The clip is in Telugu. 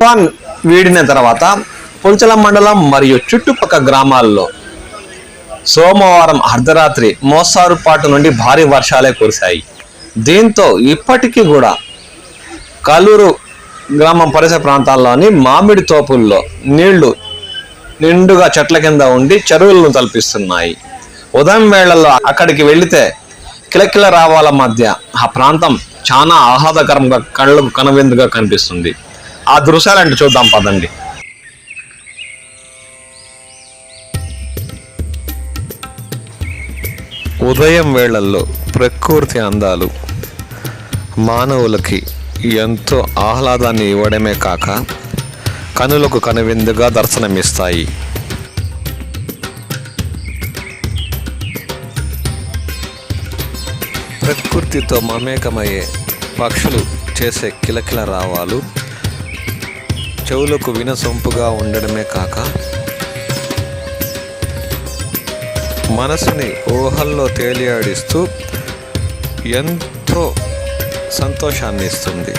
తుఫాన్ వీడిన తర్వాత పుంచల మండలం మరియు చుట్టుపక్కల గ్రామాల్లో సోమవారం అర్ధరాత్రి మోస్తారుపాటు నుండి భారీ వర్షాలే కురిశాయి. దీంతో ఇప్పటికీ కూడా కలూరు గ్రామం పరిసర ప్రాంతాల్లోని మామిడి తోపుల్లో నీళ్ళు నిండుగా చెట్ల కింద ఉండి చెరువులను తలపిస్తున్నాయి. ఉదయం వేళల్లో అక్కడికి వెళితే కిలకిల రావాల మధ్య ఆ ప్రాంతం చాలా ఆహ్లాదకరంగా కళ్ళకు కనువిందుగా కనిపిస్తుంది. ఆ దృశ్యాలంటే చూద్దాం పదండి. ఉదయం వేళల్లో ప్రకృతి అందాలు మానవులకి ఎంతో ఆహ్లాదాన్ని ఇవ్వడమే కాక కనులకు కనువిందుగా దర్శనమిస్తాయి. ప్రకృతితో మమేకమయ్యే పక్షులు చేసే కిలకిల రావాలు చెవులకు వినసొంపుగా ఉండడమే కాక మనసుని ఊహల్లో తేలియాడిస్తూ ఎంతో సంతోషాన్ని ఇస్తుంది